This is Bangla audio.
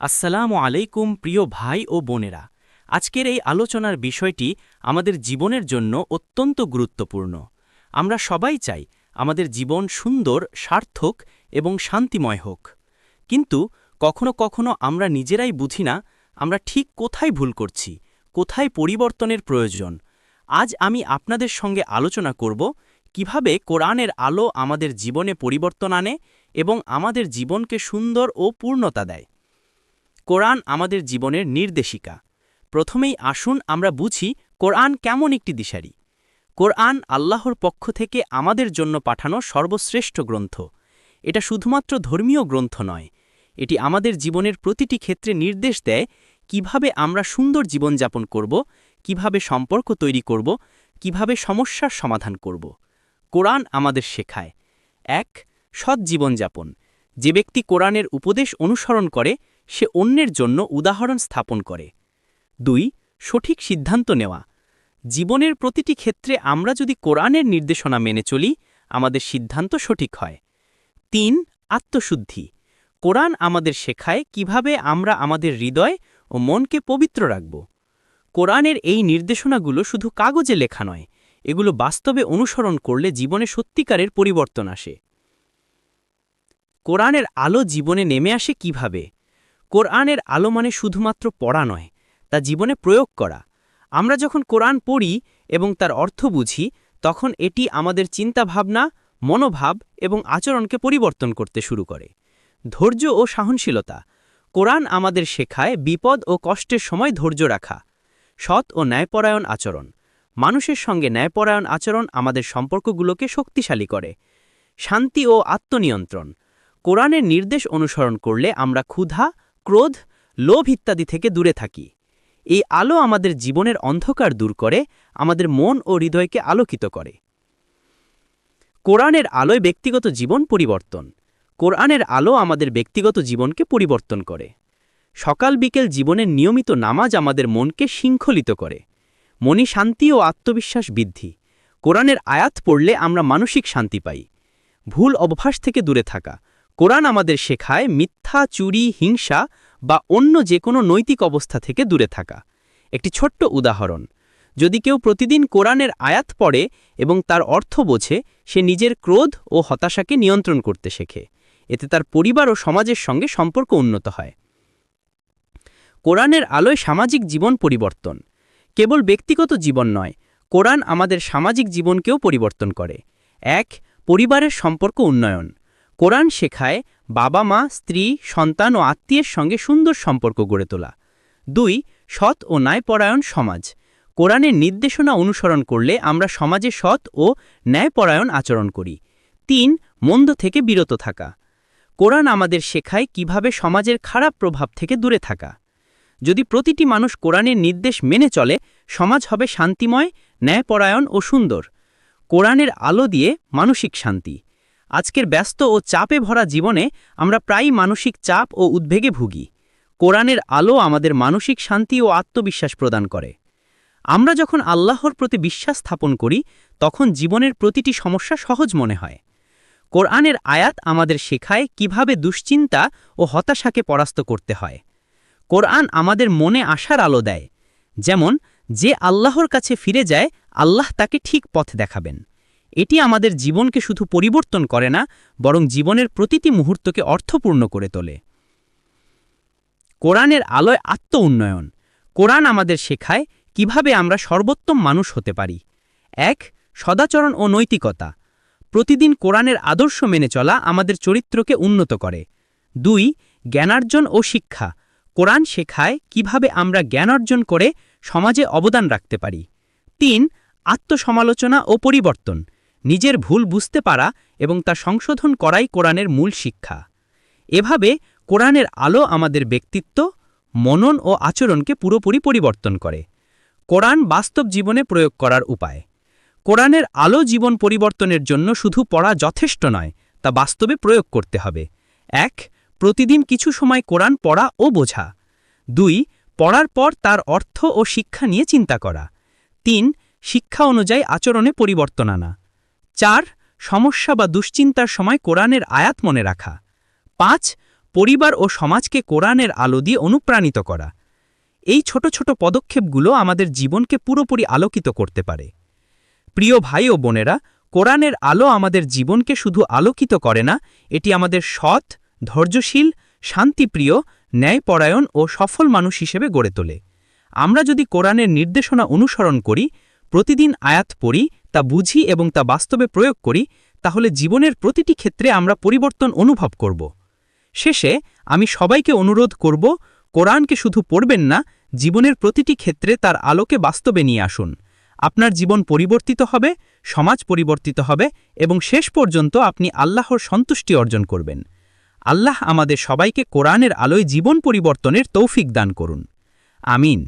আসসালামু আলাইকুম, প্রিয় ভাই ও বোনেরা। আজকের এই আলোচনার বিষয়টি আমাদের জীবনের জন্য অত্যন্ত গুরুত্বপূর্ণ। আমরা সবাই চাই আমাদের জীবন সুন্দর, সার্থক এবং শান্তিময় হোক। কিন্তু কখনো কখনো আমরা নিজেরাই বুঝি না, আমরা ঠিক কোথায় ভুল করছি, কোথায় পরিবর্তনের প্রয়োজন। আজ আমি আপনাদের সঙ্গে আলোচনা করব কীভাবে কোরআনের আলো আমাদের জীবনে পরিবর্তন আনে এবং আমাদের জীবনকে সুন্দর ও পূর্ণতা দেয়। কোরআন আমাদের জীবনের নির্দেশিকা। প্রথমেই আসুন আমরা বুঝি কোরআন কেমন একটি দিশারি। কোরআন আল্লাহর পক্ষ থেকে আমাদের জন্য পাঠানো সর্বশ্রেষ্ঠ গ্রন্থ। এটা শুধুমাত্র ধর্মীয় গ্রন্থ নয়, এটি আমাদের জীবনের প্রতিটি ক্ষেত্রে নির্দেশ দেয় কীভাবে আমরা সুন্দর জীবনযাপন করব, কীভাবে সম্পর্ক তৈরি করব, কীভাবে সমস্যার সমাধান করব। কোরআন আমাদের শেখায়। এক, সৎ জীবনযাপন। যে ব্যক্তি কোরআনের উপদেশ অনুসরণ করে সে অন্যের জন্য উদাহরণ স্থাপন করে। দুই, সঠিক সিদ্ধান্ত নেওয়া। জীবনের প্রতিটি ক্ষেত্রে আমরা যদি কোরআনের নির্দেশনা মেনে চলি, আমাদের সিদ্ধান্ত সঠিক হয়। তিন, আত্মশুদ্ধি। কোরআন আমাদের শেখায় কীভাবে আমরা আমাদের হৃদয় ও মনকে পবিত্র রাখব। কোরআনের এই নির্দেশনাগুলো শুধু কাগজে লেখা নয়, এগুলো বাস্তবে অনুসরণ করলে জীবনে সত্যিকারের পরিবর্তন আসে। কোরআনের আলো জীবনে নেমে আসে কীভাবে? কোরআনের আলো মানে শুধুমাত্র পড়া নয়, তা জীবনে প্রয়োগ করা। আমরা যখন কোরআন পড়ি এবং তার অর্থ বুঝি, তখন এটি আমাদের চিন্তাভাবনা, মনোভাব এবং আচরণকে পরিবর্তন করতে শুরু করে। ধৈর্য ও সহনশীলতা। কোরআন আমাদের শেখায় বিপদ ও কষ্টের সময় ধৈর্য রাখা, সৎ ও ন্যায়পরায়ণ আচরণ। মানুষের সঙ্গে ন্যায়পরায়ণ আচরণ আমাদের সম্পর্কগুলোকে শক্তিশালী করে। শান্তি ও আত্মনিয়ন্ত্রণ। কোরআনের নির্দেশ অনুসরণ করলে আমরা ক্ষুধা ক্রোধ, লোভ ইত্যাদি থেকে দূরে থাকি। এই আলো আমাদের জীবনের অন্ধকার দূর করে, আমাদের মন ও হৃদয়কে আলোকিত করে। কোরআনের আলোয় ব্যক্তিগত জীবন পরিবর্তন। কোরআনের আলো আমাদের ব্যক্তিগত জীবনকে পরিবর্তন করে। সকাল বিকেল জীবনের নিয়মিত নামাজ আমাদের মনকে শৃঙ্খলিত করে। মনি শান্তি ও আত্মবিশ্বাস বৃদ্ধি। কোরআনের আয়াত পড়লে আমরা মানসিক শান্তি পাই। ভুল অভ্যাস থেকে দূরে থাকা। কোরআন আমাদের শেখায় মিথ্যা, চুরি, হিংসা বা অন্য যে কোনো নৈতিক অবস্থা থেকে দূরে থাকা। একটি ছোট্ট উদাহরণ, যদি কেউ প্রতিদিন কোরআনের আয়াত পড়ে এবং তার অর্থ বোঝে, সে নিজের ক্রোধ ও হতাশাকে নিয়ন্ত্রণ করতে শেখে। এতে তার পরিবার ও সমাজের সঙ্গে সম্পর্ক উন্নত হয়। কোরআনের আলোয় সামাজিক জীবন পরিবর্তন, কেবল ব্যক্তিগত জীবন নয়, কোরআন আমাদের সামাজিক জীবনকেও পরিবর্তন করে। এক, পরিবারের সম্পর্ক উন্নয়ন। কোরআন শেখায় বাবা, মা, স্ত্রী, সন্তান ও আত্মীয়ের সঙ্গে সুন্দর সম্পর্ক গড়ে তোলা। দুই, সৎ ও ন্যায়পরায়ণ সমাজ। কোরআনের নির্দেশনা অনুসরণ করলে আমরা সমাজে সৎ ও ন্যায়পরায়ণ আচরণ করি। তিন, মন্দ থেকে বিরত থাকা। কোরআন আমাদের শেখায় কীভাবে সমাজের খারাপ প্রভাব থেকে দূরে থাকা। যদি প্রতিটি মানুষ কোরআনের নির্দেশ মেনে চলে, সমাজ হবে শান্তিময়, ন্যায়পরায়ণ ও সুন্দর। কোরআনের আলো দিয়ে মানসিক শান্তি। আজকের ব্যস্ত ও চাপে ভরা জীবনে আমরা প্রায়ই মানসিক চাপ ও উদ্বেগে ভুগি। কোরআনের আলো আমাদের মানসিক শান্তি ও আত্মবিশ্বাস প্রদান করে। আমরা যখন আল্লাহর প্রতি বিশ্বাস স্থাপন করি, তখন জীবনের প্রতিটি সমস্যা সহজ মনে হয়। কোরআনের আয়াত আমাদের শেখায় কীভাবে দুশ্চিন্তা ও হতাশাকে পরাস্ত করতে হয়। কোরআন আমাদের মনে আশার আলো দেয়। যেমন, যে আল্লাহর কাছে ফিরে যায়, আল্লাহ তাকে ঠিক পথ দেখাবেন। এটি আমাদের জীবনকে শুধু পরিবর্তন করে না, বরং জীবনের প্রতিটি মুহূর্তকে অর্থপূর্ণ করে তোলে। কোরআনের আলোয় আত্ম উন্নয়ন। কোরআন আমাদের শেখায় কীভাবে আমরা সর্বোত্তম মানুষ হতে পারি। এক, সদাচরণ ও নৈতিকতা। প্রতিদিন কোরআনের আদর্শ মেনে চলা আমাদের চরিত্রকে উন্নত করে। দুই, জ্ঞানার্জন ও শিক্ষা। কোরআন শেখায় কীভাবে আমরা জ্ঞান অর্জন করে সমাজে অবদান রাখতে পারি। তিন, আত্মসমালোচনা ও পরিবর্তন। নিজের ভুল বুঝতে পারা এবং তা সংশোধন করাই কোরআনের মূল শিক্ষা। এভাবে কোরআনের আলো আমাদের ব্যক্তিত্ব, মনন ও আচরণকে পুরোপুরি পরিবর্তন করে। কোরআন বাস্তব জীবনে প্রয়োগ করার উপায়। কোরআনের আলো জীবন পরিবর্তনের জন্য শুধু পড়া যথেষ্ট নয়, তা বাস্তবে প্রয়োগ করতে হবে। এক, প্রতিদিন কিছু সময় কোরআন পড়া ও বোঝা। দুই, পড়ার পর তার অর্থ ও শিক্ষা নিয়ে চিন্তা করা। তিন, শিক্ষা অনুযায়ী আচরণে পরিবর্তন আনা। চার, সমস্যা বা দুশ্চিন্তার সময় কোরআনের আয়াত মনে রাখা। পাঁচ, পরিবার ও সমাজকে কোরআনের আলো দিয়ে অনুপ্রাণিত করা। এই ছোট ছোট পদক্ষেপগুলো আমাদের জীবনকে পুরোপুরি আলোকিত করতে পারে। প্রিয় ভাই ও বোনেরা, কোরআনের আলো আমাদের জীবনকে শুধু আলোকিত করে না, এটি আমাদের সৎ, ধৈর্যশীল, শান্তিপ্রিয়, ন্যায়পরায়ণ ও সফল মানুষ হিসেবে গড়ে তোলে। আমরা যদি কোরআনের নির্দেশনা অনুসরণ করি প্রতিদিন আয়াত পড়ি, তা বুঝি এবং তা বাস্তবে প্রয়োগ করি, তাহলে জীবনের প্রতিটি ক্ষেত্রে আমরা পরিবর্তন অনুভব করব। শেষে আমি সবাইকে অনুরোধ করব, কোরআনকে শুধু পড়বেন না, জীবনের প্রতিটি ক্ষেত্রে তার আলোকে বাস্তবে নিয়ে আসুন। আপনার জীবন পরিবর্তিত হবে, সমাজ পরিবর্তিত হবে এবং শেষ পর্যন্ত আপনি আল্লাহর সন্তুষ্টি অর্জন করবেন। আল্লাহ আমাদের সবাইকে কোরআনের আলোয় জীবন পরিবর্তনের তৌফিক দান করুন। আমিন।